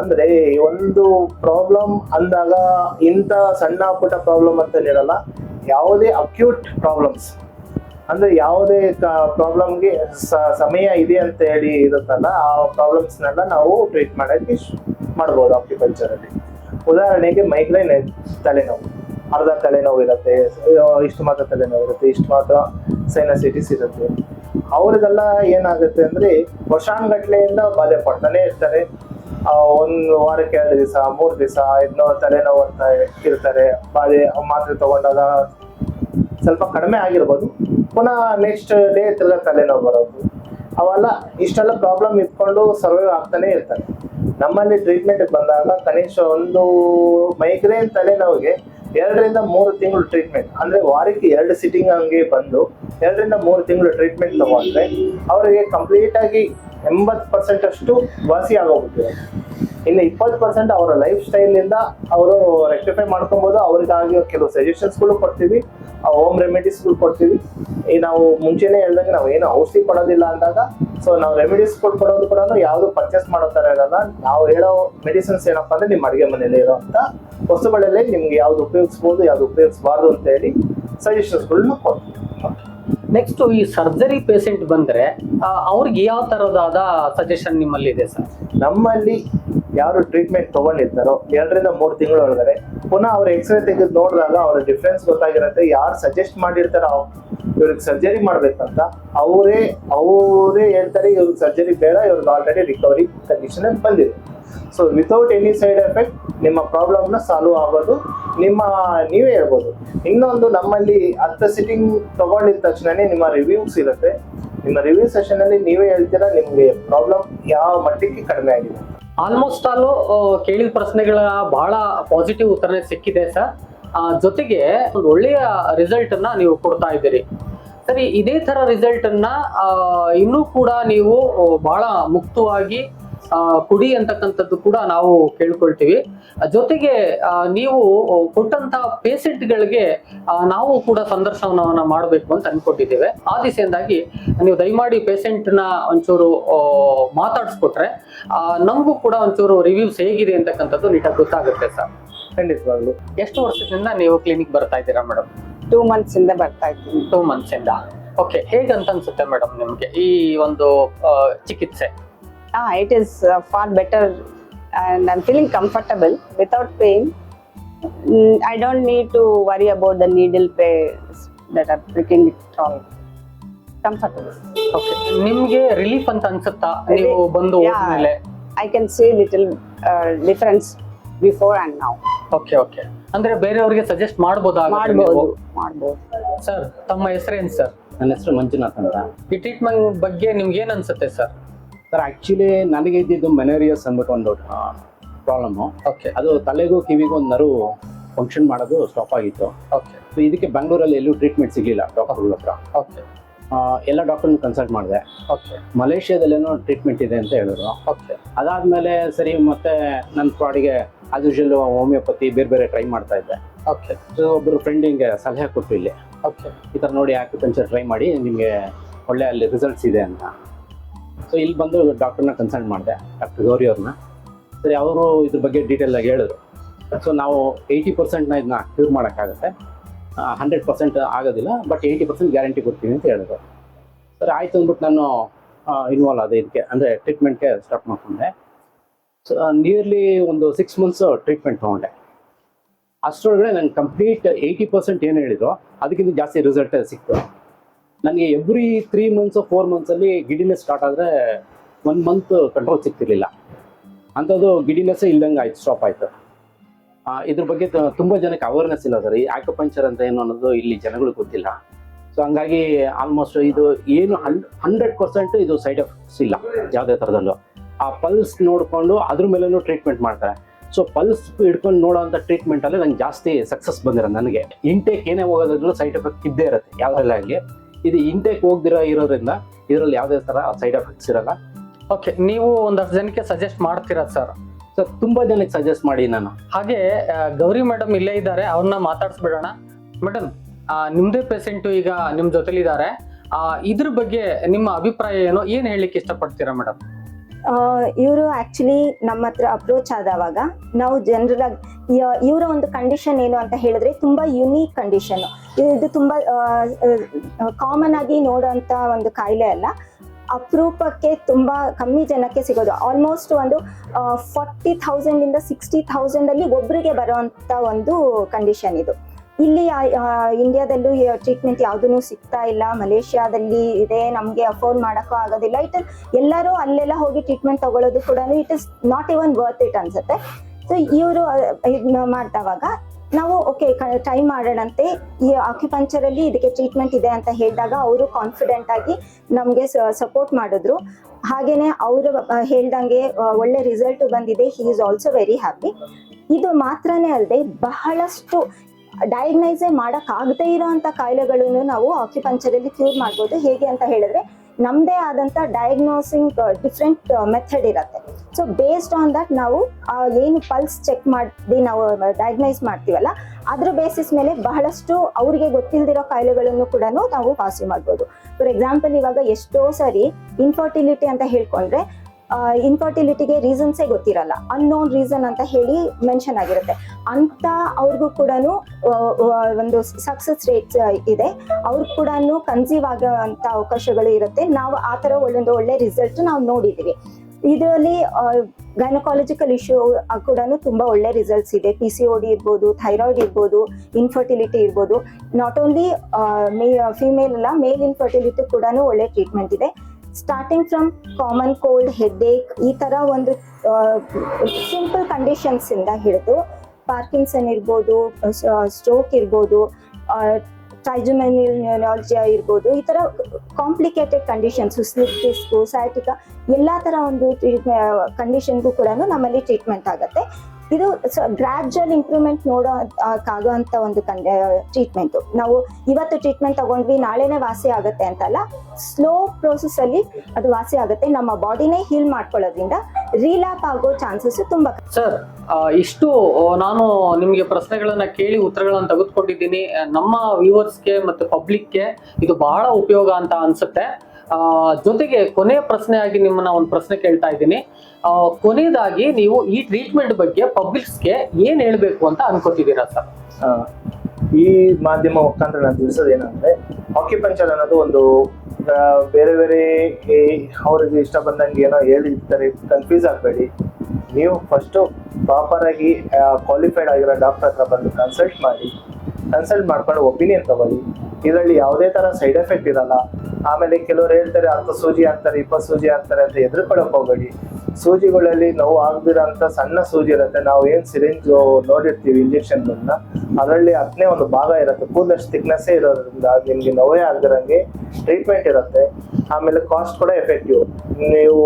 ಅಂದ್ರೆ ಒಂದು ಪ್ರಾಬ್ಲಮ್ ಅಂದಾಗ ಇಂಥ ಸಣ್ಣ ಪುಟ್ಟ ಪ್ರಾಬ್ಲಮ್ ಅಂತ ಹೇಳಲ್ಲ ಯಾವುದೇ ಅಕ್ಯೂಟ್ ಪ್ರಾಬ್ಲಮ್ಸ್ ಅಂದ್ರೆ ಯಾವುದೇ ಪ್ರಾಬ್ಲಮ್ಗೆ ಸಮಯ ಇದೆ ಅಂತ ಹೇಳಿ ಇರುತ್ತಲ್ಲ, ಆ ಪ್ರಾಬ್ಲಮ್ಸ್ನೆಲ್ಲ ನಾವು ಟ್ರೀಟ್ ಮಾಡೋಕ್ಕೆ ಮಾಡ್ಬೋದು ಆಕ್ಯುಪಲ್ಚರಲ್ಲಿ ಉದಾಹರಣೆಗೆ ಮೈಗ್ರೈನ್ ತಲೆನೋವು. ಅರ್ಧ ತಲೆನೋವು ಇರುತ್ತೆ ಇಷ್ಟು ಮಾತ್ರ ತಲೆನೋವು ಇರುತ್ತೆ ಇಷ್ಟು ಮಾತ್ರ ಸೈನಸಿಟಿಸ್ ಇರುತ್ತೆ. ಅವ್ರಿಗೆಲ್ಲ ಏನಾಗುತ್ತೆ ಅಂದ್ರೆ ವರ್ಷಾನ್ಗಟ್ಲೆಯಿಂದ ಬಾಧೆ ಪಡ್ತಾನೆ ಇರ್ತಾರೆ. ಒಂದು ವಾರಕ್ಕೆ ಎರಡು ದಿವಸ, ಮೂರು ದಿವಸ ಇನ್ನೂ ತಲೆನೋವು ಅಂತ ಇರ್ತಾರೆ. ಬಾಧೆ ಮಾತ್ರೆ ತಗೊಂಡಾಗ ಸ್ವಲ್ಪ ಕಡಿಮೆ ಆಗಿರ್ಬೋದು. ಪುನಃ ನೆಕ್ಸ್ಟ್ ಡೇ ತಿರ್ಗಾ ತಲೆನೋವು ಬರೋದು. ಅವೆಲ್ಲ ಇಷ್ಟೆಲ್ಲ ಪ್ರಾಬ್ಲಮ್ ಇಟ್ಕೊಂಡು ಸರ್ವೈವ್ ಆಗ್ತಾನೆ ಇರ್ತಾರೆ. ನಮ್ಮಲ್ಲಿ ಟ್ರೀಟ್ಮೆಂಟ್ ಬಂದಾಗ ಕನಿಷ್ಠ ಒಂದು ಮೈಗ್ರೇನ್ ತಲೆನೋವಿಗೆ ಎರಡರಿಂದ ಮೂರು ತಿಂಗಳು ಟ್ರೀಟ್ಮೆಂಟ್ ಅಂದ್ರೆ ವಾರಕ್ಕೆ ಎರಡು ಸಿಟ್ಟಿಂಗ್ ಹಂಗೆ ಬಂದು ಎರಡರಿಂದ ಮೂರು ತಿಂಗಳು ಟ್ರೀಟ್ಮೆಂಟ್ ತಗೊಂಡ್ರೆ ಅವರಿಗೆ ಕಂಪ್ಲೀಟ್ ಆಗಿ ಎಂಬತ್ತು ಪರ್ಸೆಂಟ್ ಅಷ್ಟು ವಾಸಿ ಆಗೋಗ್ಬಿಟ್ಟಿದೆ ಇನ್ನು ಇಪ್ಪತ್ತು ಪರ್ಸೆಂಟ್ ಅವರ ಲೈಫ್ ಸ್ಟೈಲಿಂದ ಅವರು ರೆಕ್ಟಿಫೈ ಮಾಡ್ಕೊಬೋದು. ಅವ್ರಿಗಾಗಿ ಕೆಲವು ಸಜೆಷನ್ಸ್ಗಳು ಕೊಡ್ತೀವಿ. ಹೋಮ್ ರೆಮಿಡೀಸ್ಗಳು ಕೊಡ್ತೀವಿ. ಈ ನಾವು ಮುಂಚೆನೇ ಹೇಳ್ದಂಗೆ ನಾವು ಏನು ಔಷಧಿ ಕೊಡೋದಿಲ್ಲ ಅಂದಾಗ ಸೊ ನಾವು ರೆಮಿಡೀಸ್ಗಳು ಕೊಡೋದು ಕೂಡ ಯಾವುದು ಪರ್ಚೇಸ್ ಮಾಡೋ ಥರ ಇರಲ್ಲ ನಾವು ಹೇಳೋ ಮೆಡಿಸಿನ್ಸ್ ಏನಪ್ಪ ಅಂದ್ರೆ ನಿಮ್ಮ ಅಡುಗೆ ಮನೆಯಲ್ಲಿ ಇರೋಂಥ ವಸ್ತುಗಳಲ್ಲಿ ನಿಮ್ಗೆ ಯಾವ್ದು ಉಪಯೋಗಿಸ್ಬೋದು, ಯಾವ್ದು ಉಪಯೋಗಿಸಬಾರ್ದು ಅಂತ ಹೇಳಿ ಸಜೆಷನ್ಸ್ಗಳನ್ನ ಕೊಡ್ತೀವಿ. ನೆಕ್ಸ್ಟ್ ಈ ಸರ್ಜರಿ ಪೇಷಂಟ್ ಬಂದ್ರೆ ಅವ್ರಿಗೆ ಯಾವ ತರದಾದ ಸಜೆಷನ್ ನಿಮ್ಮಲ್ಲಿ ಇದೆ ಸರ್? ನಮ್ಮಲ್ಲಿ ಯಾರು ಟ್ರೀಟ್ಮೆಂಟ್ ತಗೊಂಡಿರ್ತಾರೋ, ಎರಡರಿಂದ ಮೂರು ತಿಂಗಳ ಒಳಗಡೆ ಪುನಃ ಅವ್ರ ಎಕ್ಸ್ರೇ ತೆಗೆದು ನೋಡಿದಾಗ ಅವ್ರ ಡಿಫ್ರೆನ್ಸ್ ಗೊತ್ತಾಗಿರುತ್ತೆ, ಯಾರು ಸಜೆಸ್ಟ್ ಮಾಡಿರ್ತಾರೋ ಇವ್ರಿಗೆ ಸರ್ಜರಿ ಮಾಡ್ಬೇಕಂತ, ಅವರೇ ಅವರೇ ಹೇಳ್ತಾರೆ, ಇವ್ರಿಗೆ ಸರ್ಜರಿ ಬೇಡ, ಇವ್ರಿಗೆ ಆಲ್ರೆಡಿ ರಿಕವರಿ ಕಂಡೀಷನ್ ಬಂದಿದೆ. So without any side effect ನಿಮ್ಮ ಪ್ರಾಬ್ಲಮ್ನ ಸಾಲ್ವ್ ಆಗೋದು, ನಿಮ್ಮ, ನೀವೇ ಹೇಳ್ಬೋದು. ಇನ್ನೊಂದು ನಮ್ಮಲ್ಲಿ ಹತ್ತು ಸಿಟ್ಟಿಂಗ್ ತಗೊಂಡಿದ ತಕ್ಷಣನೇ ನಿಮ್ಮ ರಿವ್ಯೂಸ್ ಇರುತ್ತೆ. ನಿಮ್ಮ ರಿವ್ಯೂ ಸೆಷನ್ ಅಲ್ಲಿ ನೀವೇ ಹೇಳ್ತೀರಾ? ನಿಮ್ಗೆ ಪ್ರಾಬ್ಲಮ್ ಯಾವ ಮಟ್ಟಕ್ಕೆ ಕಡಿಮೆ ಆಗಿದೆ? ಆಲ್ಮೋಸ್ಟ್ ಆಲ್ ಕೇಳಿದ ಪ್ರಶ್ನೆಗಳ ಬಹಳ ಪಾಸಿಟಿವ್ ಉತ್ತರನೇ ಸಿಕ್ಕಿದೆ ಸರ್ ಜೊತೆಗೆ ಒಂದು ಒಳ್ಳೆಯ ರಿಸಲ್ಟ್ ಅನ್ನ ನೀವು ಕೊಡ್ತಾ ಇದ್ದೀರಿ. ಸರಿ, ಇದೇ ತರ ರಿಸಲ್ಟ್ ಅನ್ನ ಇನ್ನೂ ಕೂಡ ನೀವು ಬಹಳ ಮುಕ್ತವಾಗಿ ಕೊಡಿ ಅಂತಕ್ಕಂಥದ್ದು ಕೂಡ ನಾವು ಕೇಳ್ಕೊಳ್ತೀವಿ. ಜೊತೆಗೆ ನೀವು ಕೊಟ್ಟಂತ ಪೇಷಂಟ್ಗಳಿಗೆ ನಾವು ಕೂಡ ಸಂದರ್ಶನವನ್ನ ಮಾಡಬೇಕು ಅಂತ ಅನ್ಕೊಂಡಿದ್ದೇವೆ ಆ ದಿಸೆಯಿಂದಾಗಿ ನೀವು ದಯಮಾಡಿ ಪೇಸೆಂಟ್ನ ಒಂಚೂರು ಮಾತಾಡಿಸ್ಕೊಟ್ರೆ ಮಾತಾಡ್ಸ್ಕೊಟ್ರೆ ನಮಗೂ ಕೂಡ ಒಂಚೂರು ರಿವ್ಯೂಸ್ ಹೇಗಿದೆ ಅಂತಕ್ಕಂಥದ್ದು ನೀಟಾಗಿ ಗೊತ್ತಾಗುತ್ತೆ ಸರ್. ಖಂಡಿತವಾಗ್ಲು. ಎಷ್ಟು ವರ್ಷದಿಂದ ನೀವು ಕ್ಲಿನಿಕ್ ಬರ್ತಾ ಇದ್ದೀರಾ ಮೇಡಮ್? ಟೂ ಮಂತ್ಸ್ ಇಂದ ಬರ್ತಾ ಇದ್ದೀನಿ. ಟೂ ಮಂತ್ಸ್ ಇಂದ. ಓಕೆ ಹೇಗಂತ ಅನ್ಸುತ್ತೆ ಮೇಡಮ್ ನಿಮ್ಗೆ ಈ ಒಂದು ಚಿಕಿತ್ಸೆ? Ah, it is uh, far better and I'm feeling comfortable without pain. Mm, I don't need to worry about the needle pains that are pricking it all. Comfortable. Okay ನಿಮ್ಗೆ relief ಅಂತ ಅನ್ಸುತ್ತಾ ನೀವು ಬಂದು Yeah. ಹೋದ್ಮೇಲೆ I can see little uh, difference before and now. Okay okay ಅಂದ್ರೆ ಬೇರೆಯವ್ರಿಗೆ suggest ಮಾಡ್ಬೋದಾ ಮಾಡ್ಬೋದು ಮಾಡ್ಬೋದು ಸರ್ ತಮ್ಮ ಹೆಸರೇನ್ ಸರ್ ನನ್ನ ಹೆಸರು ಮಂಜುನಾಥ್ ಅಂತ ಈ ಟ್ರೀಟ್ಮೆಂಟ್ ಬಗ್ಗೆ ನಿಮ್ಗೆ ಏನ್ ಅನ್ಸುತ್ತೆ ಸರ್ ಸರ್ ಆ್ಯಕ್ಚುಲಿ ನನಗೆ ಇದ್ದಿದ್ದು ಮೆನೇರಿಯಸ್ ಅಂದ್ಬಿಟ್ಟು ಒಂದು ಪ್ರಾಬ್ಲಮ್ಮು ಓಕೆ ಅದು ತಲೆಗೂ ಕಿವಿಗೂ ಒಂದು ನರು ಫಂಕ್ಷನ್ ಮಾಡೋದು ಸ್ಟಾಪ್ ಆಗಿತ್ತು. ಓಕೆ ಸೊ ಇದಕ್ಕೆ ಬೆಂಗಳೂರಲ್ಲಿ ಎಲ್ಲೂ ಟ್ರೀಟ್ಮೆಂಟ್ ಸಿಗಲಿಲ್ಲ ಡಾಕ್ಟರ್ಗಳ ಹತ್ರ. ಓಕೆ ಎಲ್ಲ ಡಾಕ್ಟರ್ನ ಕನ್ಸಲ್ಟ್ ಮಾಡಿದೆ. ಓಕೆ ಮಲೇಷ್ಯಾದಲ್ಲೇನೋ ಟ್ರೀಟ್ಮೆಂಟ್ ಇದೆ ಅಂತ ಹೇಳಿದ್ರು. ಓಕೆ ಅದಾದಮೇಲೆ ಸರಿ ಮತ್ತೆ ನನ್ನ ಪಾಡಿಗೆ ಆಸ್ ಯೂಶಲ್ ಹೋಮಿಯೋಪತಿ ಬೇರೆ ಬೇರೆ ಟ್ರೈ ಮಾಡ್ತಾ ಇದ್ದೆ. ಓಕೆ ಸೊ ಒಬ್ಬರು ಫ್ರೆಂಡ್ ಹಿಂಗೆ ಸಲಹೆ ಕೊಟ್ಟು ಇಲ್ಲಿ. ಓಕೆ ಈ ಥರ ನೋಡಿ ಆಕ್ಯುಪಂಚರ್ ಟ್ರೈ ಮಾಡಿ ನಿಮಗೆ ಒಳ್ಳೆ ಅಲ್ಲಿ ರಿಸಲ್ಟ್ಸ್ ಇದೆ ಅಂತ. ಸೊ ಇಲ್ಲಿ ಬಂದು ಡಾಕ್ಟರ್ನ ಕನ್ಸಲ್ಟ್ ಮಾಡಿದೆ ಡಾಕ್ಟರ್ ಗೌರಿ ಅವ್ರನ್ನ. ಸರಿ, ಅವರು ಇದ್ರ ಬಗ್ಗೆ ಡೀಟೇಲ್ ಆಗಿ ಹೇಳಿದ್ರು. ಸೊ ನಾವು ಏಯ್ಟಿ ಪರ್ಸೆಂಟ್ನ ಇದನ್ನ ಕ್ಯೂರ್ ಮಾಡೋಕ್ಕಾಗತ್ತೆ. ಹಂಡ್ರೆಡ್ ಪರ್ಸೆಂಟ್ ಆಗೋದಿಲ್ಲ ಬಟ್ ಏಯ್ಟಿ ಪರ್ಸೆಂಟ್ ಗ್ಯಾರಂಟಿ ಕೊಡ್ತೀನಿ ಅಂತ ಹೇಳಿದ್ರು. ಸರಿ, ಆಯ್ತು ಅಂದ್ಬಿಟ್ಟು ನಾನು ಇನ್ವಾಲ್ವ್ ಆದೆ ಇದಕ್ಕೆ. ಅಂದರೆ ಟ್ರೀಟ್ಮೆಂಟ್ಗೆ ಸ್ಟಾರ್ಟ್ ಮಾಡಿಕೊಂಡೆ. ಸೊ ನಿಯರ್ಲಿ ಒಂದು ಸಿಕ್ಸ್ ಮಂತ್ಸ್ ಟ್ರೀಟ್ಮೆಂಟ್ ತೊಗೊಂಡೆ. ಅಷ್ಟರೊಳಗಡೆ ನಾನು ಕಂಪ್ಲೀಟ್ ಏಯ್ಟಿ ಪರ್ಸೆಂಟ್ ಏನು ಹೇಳಿದ್ರು, ಅದಕ್ಕಿಂತ ಜಾಸ್ತಿ ರಿಸಲ್ಟ್ ಸಿಕ್ತು. ನನಗೆ ಎವ್ರಿ ತ್ರೀ ಮಂತ್ಸ್ ಫೋರ್ ಮಂತ್ಸಲ್ಲಿ ಗಿಡಿನೆಸ್ ಸ್ಟಾರ್ಟ್ ಆದರೆ ಒನ್ ಮಂತ್ ಕಂಟ್ರೋಲ್ ಸಿಗ್ತಿರ್ಲಿಲ್ಲ. ಅಂಥದ್ದು ಗಿಡಿನೆಸ್ಸೇ ಇಲ್ದಂಗೆ ಆಯ್ತು ಸ್ಟಾಪ್ ಆಯಿತು. ಇದ್ರ ಬಗ್ಗೆ ತುಂಬ ಜನಕ್ಕೆ ಅವೇರ್ನೆಸ್ ಇಲ್ಲ ಸರ್. ಈ ಆಕ್ಯುಪಂಚರ್ ಅಂತ ಏನು ಅನ್ನೋದು ಇಲ್ಲಿ ಜನಗಳಿಗೆ ಗೊತ್ತಿಲ್ಲ. ಸೊ ಹಂಗಾಗಿ ಆಲ್ಮೋಸ್ಟ್ ಇದು ಏನು ಹಂಡ್ರೆಡ್ ಪರ್ಸೆಂಟ್ ಇದು ಸೈಡ್ ಎಫೆಕ್ಟ್ಸ್ ಇಲ್ಲ ಯಾವುದೇ ಥರದಲ್ಲೂ. ಆ ಪಲ್ಸ್ ನೋಡಿಕೊಂಡು ಅದ್ರ ಮೇಲೂ ಟ್ರೀಟ್ಮೆಂಟ್ ಮಾಡ್ತಾರೆ. ಸೊ ಪಲ್ಸ್ ಹಿಡ್ಕೊಂಡು ನೋಡೋವಂಥ ಟ್ರೀಟ್ಮೆಂಟಲ್ಲಿ ನಂಗೆ ಜಾಸ್ತಿ ಸಕ್ಸಸ್ ಬಂದಿರೋದು ನನಗೆ. ಇಂಟೇಕ್ ಏನೇ ಹೋಗೋದಾದ್ರೂ ಸೈಡ್ ಎಫೆಕ್ಟ್ ಇದ್ದೇ ಇರುತ್ತೆ. ಯಾವುದೆಲ್ಲ ಆಗಲಿ ಇದು ಇಂಟೇಕ್ ಹೋಗ್ದಿರೋ ಇರೋದ್ರಿಂದ ಇದರಲ್ಲಿ ಯಾವುದೇ ಥರ ಸೈಡ್ ಎಫೆಕ್ಟ್ಸ್ ಇರಲ್ಲ. ಓಕೆ ನೀವು ಒಂದಷ್ಟು ಜನಕ್ಕೆ ಸಜೆಸ್ಟ್ ಮಾಡ್ತೀರಾ ಸರ್ ಸರ್ ತುಂಬ ಜನಕ್ಕೆ ಸಜೆಸ್ಟ್ ಮಾಡಿ ನಾನು. ಹಾಗೆ ಗೌರಿ ಮೇಡಮ್ ಇಲ್ಲೇ ಇದ್ದಾರೆ ಅವ್ರನ್ನ ಮಾತಾಡಿಸ್ಬಿಡೋಣ. ಮೇಡಮ್ ನಿಮ್ದೇ ಪೇಷಂಟ್ ಈಗ ನಿಮ್ಮ ಜೊತೆಲಿದ್ದಾರೆ. ಆ, ಇದ್ರ ಬಗ್ಗೆ ನಿಮ್ಮ ಅಭಿಪ್ರಾಯ ಏನು? ಏನ್ ಹೇಳಲಿಕ್ಕೆ ಇಷ್ಟಪಡ್ತೀರಾ ಮೇಡಮ್ ಇವರು ಆಕ್ಚುಲಿ ನಮ್ಮ ಹತ್ರ ಅಪ್ರೋಚ್ ಆದವಾಗ ನಾವು ಜನರಲ್ ಆಗಿ ಇವರ ಒಂದು ಕಂಡೀಷನ್ ಏನು ಅಂತ ಹೇಳಿದ್ರೆ ತುಂಬಾ ಯುನೀಕ್ ಕಂಡೀಷನ್ ಇದು ತುಂಬಾ ಕಾಮನ್ ಆಗಿ ನೋಡುವಂತ ಒಂದು ಕಾಯಿಲೆ ಅಲ್ಲ. ಅಪರೂಪಕ್ಕೆ ತುಂಬಾ ಕಮ್ಮಿ ಜನಕ್ಕೆ ಸಿಗೋದು. ಆಲ್ಮೋಸ್ಟ್ ಒಂದು ಫಾರ್ಟಿ ಥೌಸಂಡ್ ಇಂದ ಸಿಕ್ಸ್ಟಿ ಥೌಸಂಡ್ ಅಲ್ಲಿ ಒಬ್ಬರಿಗೆ ಬರುವಂತ ಒಂದು ಕಂಡೀಷನ್ ಇದು. ಇಲ್ಲಿ ಇಂಡಿಯಾದಲ್ಲೂ ಟ್ರೀಟ್ಮೆಂಟ್ ಯಾವ್ದು ಸಿಗ್ತಾ ಇಲ್ಲ. ಮಲೇಷ್ಯಾದಲ್ಲಿ ಇದೆ. ನಮಗೆ ಅಫೋರ್ಡ್ ಮಾಡೋಕ್ಕೂ ಆಗೋದಿಲ್ಲ. ಇಟ್ ಎಲ್ಲರೂ ಅಲ್ಲೆಲ್ಲ ಹೋಗಿ ಟ್ರೀಟ್ಮೆಂಟ್ ತಗೊಳ್ಳೋದು ಕೂಡ it is not even worth it ಅನ್ಸುತ್ತೆ. ಸೊ ಇವರು ಮಾಡ್ದವಾಗ ನಾವು ಓಕೆ ಟ್ರೈ ಮಾಡೋಣಂತೆ. ಈ ಆಕ್ಯುಪಂಚರ್ ಅಲ್ಲಿ ಇದಕ್ಕೆ ಟ್ರೀಟ್ಮೆಂಟ್ ಇದೆ ಅಂತ ಹೇಳಿದಾಗ ಅವರು ಕಾನ್ಫಿಡೆಂಟ್ ಆಗಿ ನಮಗೆ ಸಪೋರ್ಟ್ ಮಾಡಿದ್ರು. ಹಾಗೇನೆ ಅವರು ಹೇಳ್ದಂಗೆ ಒಳ್ಳೆ ರಿಸಲ್ಟ್ ಬಂದಿದೆ. He is also very happy ಇದು ಮಾತ್ರನೇ ಅಲ್ಲದೆ ಬಹಳಷ್ಟು ಡಯಾಗ್ನೈಸೇ ಇರೋ ಅಂಥ ಕಾಯಿಲೆಗಳನ್ನು ನಾವು ಆಕ್ಯುಪಂಚರ್ ಅಲ್ಲಿ ಕ್ಯೂರ್ ಮಾಡ್ಬೋದು. ಹೇಗೆ ಅಂತ ಹೇಳಿದ್ರೆ ನಮ್ಮದೇ ಆದಂಥ ಡಯಾಗ್ನೋಸಿಂಗ್ ಡಿಫ್ರೆಂಟ್ ಮೆಥಡ್ ಇರುತ್ತೆ. ಸೊ ಬೇಸ್ಡ್ ಆನ್ ದಟ್ ನಾವು ಏನು ಪಲ್ಸ್ ಚೆಕ್ ಮಾಡಿ ನಾವು ಡಯಾಗ್ನೈಸ್ ಮಾಡ್ತೀವಲ್ಲ, ಅದ್ರ ಬೇಸಿಸ್ ಮೇಲೆ ಬಹಳಷ್ಟು ಅವರಿಗೆ ಗೊತ್ತಿಲ್ದಿರೋ ಕಾಯಿಲೆಗಳನ್ನು ಕೂಡ ನಾವು ವಾಸಿ ಮಾಡ್ಬೋದು. ಫಾರ್ ಎಕ್ಸಾಂಪಲ್ ಇವಾಗ ಎಷ್ಟೋ ಸರಿ ಇನ್ಫರ್ಟಿಲಿಟಿ ಅಂತ ಹೇಳ್ಕೊಂಡ್ರೆ ಇನ್ಫರ್ಟಿಲಿಟಿಗೆ ರೀಸನ್ಸೇ ಗೊತ್ತಿರಲ್ಲ. ಅನ್ನೋನ್ ರೀಸನ್ ಅಂತ ಹೇಳಿ ಮೆನ್ಷನ್ ಆಗಿರುತ್ತೆ. ಅಂತ ಅವ್ರಿಗೂ ಕೂಡ ಒಂದು ಸಕ್ಸಸ್ ರೇಟ್ ಇದೆ. ಅವ್ರಿಗೂ ಕೂಡ ಕನ್ಸೀವ್ ಆಗೋವಂಥ ಅವಕಾಶಗಳು ಇರುತ್ತೆ. ನಾವು ಆ ತರ ಒಳ್ಳೊಂದು ಒಳ್ಳೆ ರಿಸಲ್ಟ್ ನಾವು ನೋಡಿದ್ದೀವಿ. ಇದರಲ್ಲಿ ಗೈನಕಾಲಜಿಕಲ್ ಇಶ್ಯೂ ಕೂಡ ತುಂಬಾ ಒಳ್ಳೆ ರಿಸಲ್ಟ್ಸ್ ಇದೆ. ಪಿ ಸಿ ಓ ಡಿ ಇರ್ಬೋದು ಥೈರಾಯ್ಡ್ ಇರ್ಬೋದು ಇನ್ಫರ್ಟಿಲಿಟಿ ಇರ್ಬೋದು. ನಾಟ್ ಓನ್ಲಿ ಮೇ ಫಿಮೇಲ್ ಅಲ್ಲ ಮೇಲ್ ಇನ್ಫರ್ಟಿಲಿಟಿ ಕೂಡ ಒಳ್ಳೆ ಟ್ರೀಟ್ಮೆಂಟ್ ಇದೆ. Starting from common cold headache ಈ ತರ ಒಂದು ಸಿಂಪಲ್ ಕಂಡೀಷನ್ಸ್ ಇಂದ ಹಿಡಿದು ಪಾರ್ಕಿನ್ಸನ್ ಇರ್ಬೋದು ಸ್ಟ್ರೋಕ್ ಇರ್ಬೋದು ಟ್ರೈಜುಮೆನಿಲ್ ನ್ಯೂರಾಲಜಿಯಾ ಇರ್ಬೋದು, ಈ ತರ complicated conditions slip disc sciatica ಎಲ್ಲ ತರ ಒಂದು ಕಂಡೀಷನ್ಗೂ ಕೂಡ ನಮ್ಮಲ್ಲಿ ಟ್ರೀಟ್ಮೆಂಟ್ ಆಗುತ್ತೆ. ಇದು ಗ್ರಾಜುವಲ್ ಇಂಪ್ರೂವ್ಮೆಂಟ್ ನೋಡೋ ಅಂತ ಒಂದು ಟ್ರೀಟ್ಮೆಂಟ್ ನಾವು ಇವತ್ತು ಟ್ರೀಟ್ಮೆಂಟ್ ತಗೊಂಡ್ವಿ, ನಾಳೆನೇ ವಾಸಿ ಆಗುತ್ತೆ ಅಂತಲ್ಲ ಸ್ಲೋ ಪ್ರೋಸೆಸ್ ಅಲ್ಲಿ ಅದು ವಾಸಿ ಆಗುತ್ತೆ. ನಮ್ಮ ಬಾಡಿನೇ ಹೀಲ್ ಮಾಡ್ಕೊಳ್ಳೋದ್ರಿಂದ ರೀಲ್ಯಾಪ್ ಆಗೋ ಚಾನ್ಸಸ್ ತುಂಬಾ ಸರ್ ಇಷ್ಟು ನಾನು ನಿಮಗೆ ಪ್ರಶ್ನೆಗಳನ್ನ ಕೇಳಿ ಉತ್ತರಗಳನ್ನ ತೆಗೆದುಕೊಂಡಿದ್ದೀನಿ. ನಮ್ಮ ವ್ಯೂವರ್ಸ್ಗೆ ಮತ್ತು ಪಬ್ಲಿಕ್ಗೆ ಇದು ಬಹಳ ಉಪಯೋಗ ಅಂತ ಅನ್ಸುತ್ತೆ. ಜೊತೆಗೆ ಕೊನೆಯ ಪ್ರಶ್ನೆಯಾಗಿ ನಿಮ್ಮನ್ನ ಒಂದು ಪ್ರಶ್ನೆ ಕೇಳ್ತಾ ಇದ್ದೀನಿ. ಕೊನೆಯದಾಗಿ ನೀವು ಈ ಟ್ರೀಟ್ಮೆಂಟ್ ಬಗ್ಗೆ ಪಬ್ಲಿಕ್ಸ್ಗೆ ಏನ್ ಹೇಳ್ಬೇಕು ಅಂತ ಅನ್ಕೋತಿದ್ದೀರಾ ಸರ್ ಈ ಮಾಧ್ಯಮ ಮುಖಾಂತರ ನಾನು ತಿಳಿಸೋದು ಏನಂದ್ರೆ ಆಕ್ಯುಪಂಚರ್ ಅನ್ನೋದು ಒಂದು ಬೇರೆ ಬೇರೆ ಅವ್ರಿಗೆ ಇಷ್ಟ ಬಂದಂಗೆ ಏನೋ ಹೇಳಿರ್ತಾರೆ ಕನ್ಫ್ಯೂಸ್ ಆಗಬೇಡಿ. ನೀವು ಫಸ್ಟು ಪ್ರಾಪರ್ ಆಗಿ ಕ್ವಾಲಿಫೈಡ್ ಆಗಿರೋ ಡಾಕ್ಟರ್ ಹತ್ರ ಬಂದು ಕನ್ಸಲ್ಟ್ ಮಾಡಿ ಕನ್ಸಲ್ಟ್ ಮಾಡ್ಕೊಂಡು ಒಪಿನಿಯನ್ ತಗೊಳ್ಳಿ. ಇದರಲ್ಲಿ ಯಾವುದೇ ಥರ ಸೈಡ್ ಎಫೆಕ್ಟ್ ಇರಲ್ಲ. ಆಮೇಲೆ ಕೆಲವರು ಹೇಳ್ತಾರೆ ಹತ್ತು ಸೂಜಿ ಹಾಕ್ತಾರೆ ಇಪ್ಪತ್ತು ಸೂಜಿ ಹಾಕ್ತಾರೆ ಅಂತ ಎದುರ್ಕೊಳಕ್ ಹೋಗಬೇಡಿ. ಸೂಜಿಗಳಲ್ಲಿ ನೋವು ಆಗದಿರೋಂಥ ಸಣ್ಣ ಸೂಜಿ ಇರುತ್ತೆ. ನಾವು ಏನು ಸಿರಿಂಜ್ ನೋಡಿರ್ತೀವಿ ಇಂಜೆಕ್ಷನ್ ಅದರಲ್ಲಿ ಹತ್ತನೇ ಒಂದು ಭಾಗ ಇರುತ್ತೆ. ಕೂದಲಷ್ಟು ಥಿಕ್ನೆಸ್ಸೇ ಇರೋದ್ರಿಂದ ನಿಮಗೆ ನೋವೇ ಆಗದಿರಂಗೆ ಟ್ರೀಟ್ಮೆಂಟ್ ಇರುತ್ತೆ. ಆಮೇಲೆ ಕಾಸ್ಟ್ ಕೂಡ ಎಫೆಕ್ಟಿವ್ ನೀವು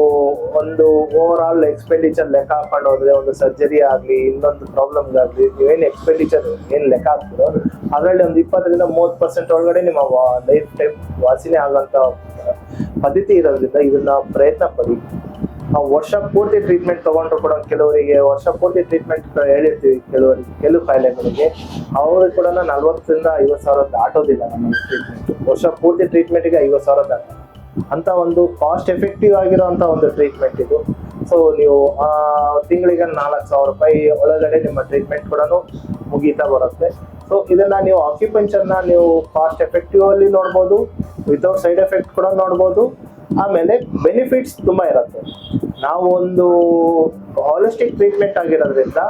ಒಂದು ಓವರ್ ಆಲ್ ಎಕ್ಸ್ಪೆಂಡಿಚರ್ ಲೆಕ್ಕ ಹಾಕೊಂಡು ಹೋದ್ರೆ, ಒಂದು ಸರ್ಜರಿ ಆಗಲಿ, ಇನ್ನೊಂದು ಪ್ರಾಬ್ಲಮ್ಗಾಗಲಿ ನೀವೇನು ಎಕ್ಸ್ಪೆಂಡಿಚರ್ ಏನು ಲೆಕ್ಕ ಹಾಕ್ತೀರೋ, ಅದರಲ್ಲಿ ಒಂದು ಇಪ್ಪತ್ತರಿಂದ ಮೂವತ್ತು ಪರ್ಸೆಂಟ್ ಒಳಗಡೆ ನಿಮ್ಮ ಲೈಫ್ ಟೈಮ್ ವಾಸಿನೇ ಆಗೋಂಥ ಪದ್ಧತಿ ಇರೋದ್ರಿಂದ ಇದನ್ನ ಪ್ರಯತ್ನ ಪಡಿ. ಆ ವರ್ಷ ಪೂರ್ತಿ ಟ್ರೀಟ್ಮೆಂಟ್ ತಗೊಂಡ್ರು ಕೂಡ ಕೆಲವರಿಗೆ ವರ್ಷ ಪೂರ್ತಿ ಟ್ರೀಟ್ಮೆಂಟ್ ಹೇಳಿರ್ತೀವಿ ಕೆಲವರಿಗೆ ಕೆಲವು ಕಾಯಿಲೆಗಳಿಗೆ. ಅವ್ರಿಗೆ ಕೂಡ ನಲ್ವತ್ತರಿಂದ ಐವತ್ತು ಸಾವಿರ ದಾಟೋದಿಲ್ಲ ನಮ್ಮ ಟ್ರೀಟ್ಮೆಂಟ್ ವರ್ಷ ಪೂರ್ತಿ ಟ್ರೀಟ್ಮೆಂಟ್ಗೆ ಐವತ್ತು ಸಾವಿರ ದಾಟ. ಅಂತ ಒಂದು ಕಾಸ್ಟ್ ಎಫೆಕ್ಟಿವ್ ಆಗಿರೋ ಒಂದು ಟ್ರೀಟ್ಮೆಂಟ್ ಇದು. ಸೊ ನೀವು ತಿಂಗಳಿಗೆ ನಾಲ್ಕು ಸಾವಿರ ರೂಪಾಯಿ ಒಳಗಡೆ ನಿಮ್ಮ ಟ್ರೀಟ್ಮೆಂಟ್ ಕೂಡ ಮುಗೀತಾ ಬರುತ್ತೆ. ಸೊ ಇದನ್ನ ನೀವು ಆಕ್ಯುಪಂಚರ್ನ ನೀವು ಕಾಸ್ಟ್ ಎಫೆಕ್ಟಿವ್ ಅಲ್ಲಿ ನೋಡ್ಬೋದು ವಿತೌಟ್ ಸೈಡ್ ಎಫೆಕ್ಟ್ ಕೂಡ ನೋಡ್ಬೋದು. ಆಮೇಲೆ ಬೆನಿಫಿಟ್ಸ್ ತುಂಬಾ ಇರುತ್ತೆ. ನಾವು ಒಂದು ಹಾಲಿಸ್ಟಿಕ್ ಟ್ರೀಟ್ಮೆಂಟ್ ಆಗಿರೋದ್ರಿಂದ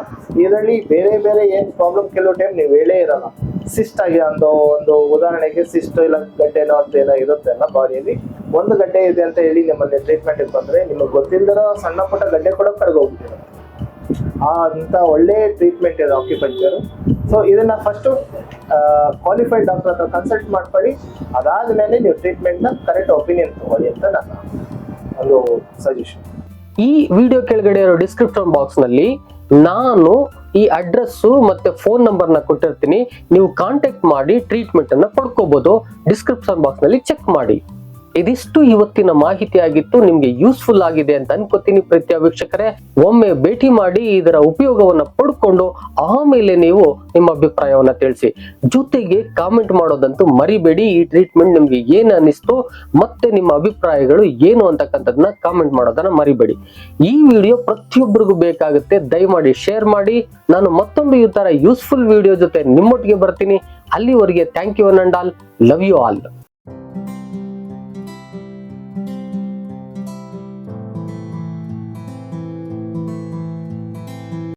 ಇದರಲ್ಲಿ ಬೇರೆ ಬೇರೆ ಏನು ಪ್ರಾಬ್ಲಮ್ ಕೆಲವು ಟೈಮ್ ನೀವು ಹೇಳೇ ಇರಲ್ಲ. ಸಿಸ್ಟ್ ಆಗಿ ಒಂದು ಒಂದು ಉದಾಹರಣೆಗೆ ಸಿಸ್ಟ್ ಇಲ್ಲ, ಗಡ್ಡೆನೋ ಅಂತ ಏನೋ ಇರುತ್ತೆ ಅಲ್ಲ. ಬಾಡಿಯಲ್ಲಿ ಒಂದು ಗಡ್ಡೆ ಇದೆ ಅಂತ ಹೇಳಿ ನಿಮ್ಮಲ್ಲಿ ಟ್ರೀಟ್ಮೆಂಟ್ ಬಂದ್ರೆ ನಿಮಗೆ ಗೊತ್ತಿಲ್ಲದಿರೋ ಸಣ್ಣ ಪುಟ್ಟ ಗಡ್ಡೆ ಕೂಡ ಕರ್ಗೋಗ್ಬಿಟ್ಟಿದೆ. ಆ ಅಂತ ಒಳ್ಳೆ ಟ್ರೀಟ್ಮೆಂಟ್ ಇದೆ ಆಕ್ಯುಪಂಚರ್ ಸೊ ಇದನ್ನ ಫಸ್ಟ್ ಕ್ವಾಲಿಫೈಡ್ ಡಾಕ್ಟರ್ ಹತ್ರ ಕನ್ಸಲ್ಟ್ ಮಾಡ್ಕೊಳ್ಳಿ. ಅದಾದ ಮೇಲೆ ನೀವು ಟ್ರೀಟ್ಮೆಂಟ್ನ ಕರೆಕ್ಟ್ ಒಪಿನಿಯನ್ ತಗೊಳ್ಳಿ ಅಂತ ನನ್ನ ಒಂದು ಸಜೆಷನ್ ಈ ವಿಡಿಯೋ ಕೆಳಗಡೆ ಇರೋ ಡಿಸ್ಕ್ರಿಪ್ಷನ್ ಬಾಕ್ಸ್ನಲ್ಲಿ ನಾನು ಈ ಅಡ್ರೆಸ್ ಮತ್ತೆ ಫೋನ್ ನಂಬರ್ನ ಕೊಟ್ಟಿರ್ತೀನಿ. ನೀವು ಕಾಂಟ್ಯಾಕ್ಟ್ ಮಾಡಿ ಟ್ರೀಟ್ಮೆಂಟ್ ಅನ್ನ ಪಡ್ಕೋಬಹುದು ಡಿಸ್ಕ್ರಿಪ್ಷನ್ ಬಾಕ್ಸ್ನಲ್ಲಿ ಚೆಕ್ ಮಾಡಿ. ಇದಿಷ್ಟು ಇವತ್ತಿನ ಮಾಹಿತಿ ಆಗಿತ್ತು, ನಿಮ್ಗೆ ಯೂಸ್ಫುಲ್ ಆಗಿದೆ ಅಂತ ಅನ್ಕೋತೀನಿ ಪ್ರೀತಿಯ ವೀಕ್ಷಕರೇ. ಒಮ್ಮೆ ಭೇಟಿ ಮಾಡಿ ಇದರ ಉಪಯೋಗವನ್ನ ಪಡ್ಕೊಂಡು ಆಮೇಲೆ ನೀವು ನಿಮ್ಮ ಅಭಿಪ್ರಾಯವನ್ನ ತಿಳಿಸಿ. ಜೊತೆಗೆ ಕಾಮೆಂಟ್ ಮಾಡೋದಂತೂ ಮರಿಬೇಡಿ, ಈ ಟ್ರೀಟ್ಮೆಂಟ್ ನಿಮ್ಗೆ ಏನ್ ಅನಿಸ್ತು ಮತ್ತೆ ನಿಮ್ಮ ಅಭಿಪ್ರಾಯಗಳು ಏನು ಅಂತಕ್ಕಂಥದ್ದನ್ನ ಕಾಮೆಂಟ್ ಮಾಡೋದನ್ನ ಮರಿಬೇಡಿ. ಈ ವಿಡಿಯೋ ಪ್ರತಿಯೊಬ್ಬರಿಗೂ ಬೇಕಾಗುತ್ತೆ, ದಯಮಾಡಿ ಶೇರ್ ಮಾಡಿ. ನಾನು ಮತ್ತೊಂದು ಈ ತರ ಯೂಸ್ಫುಲ್ ವಿಡಿಯೋ ಜೊತೆ ನಿಮ್ಮೊಟ್ಟಿಗೆ ಬರ್ತೀನಿ. ಅಲ್ಲಿವರೆಗೆ thank you and all love you all